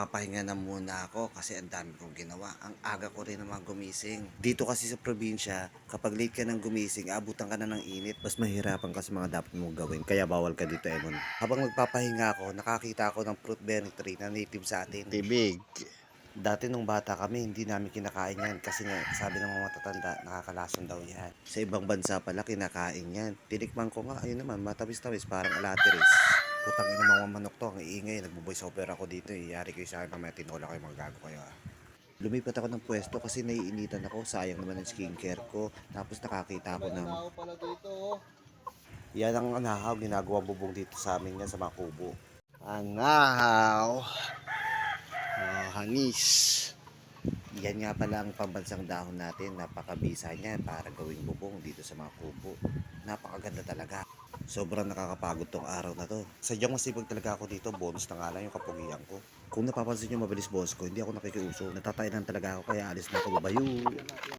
magpapahinga na muna ako kasi ang dami kong ginawa. Ang aga ko rin naman gumising. Dito kasi sa probinsya, kapag late ka nang gumising, abutan ka na ng init. Mas mahirapan ka sa mga dapat mong gawin. Kaya bawal ka dito, Emon. Habang magpapahinga ako, nakakita ako ng fruit berry tree na native sa atin. Tibig. Dati nung bata kami, hindi namin kinakain yan kasi nga, sabi ng mga matatanda, nakakalason daw yan. Sa ibang bansa pala, kinakain yan. Tinikman ko nga, ayun naman, matamis-tamis, parang alateris. Putang ina mga manok to, ang iingay, nagbo-voice over ako dito eh. Yari kayo sa akin, mamaya tinola kayo, magago kayo ah. Lumipat ako ng pwesto kasi naiinitan ako, sayang naman ang skincare ko. Tapos nakakita ako ng, Ako pala dito, oh. yan ang anahaw, ginagawa bubong dito sa amin yan sa mga kubo. Anahaw. Oh, hangis. Yan nga pala ang pambansang dahon natin. Napakabisa niya para gawing bubong dito sa mga kubo. Napakaganda talaga. Sobrang nakakapagod tong araw na to. Sadyang masipag talaga ako dito. Bonus na nga lang yung kapugian ko. Kung napapansin nyo mabilis boss ko, hindi ako nakikiuso. Natatainan talaga ako kaya alis na ako babayo.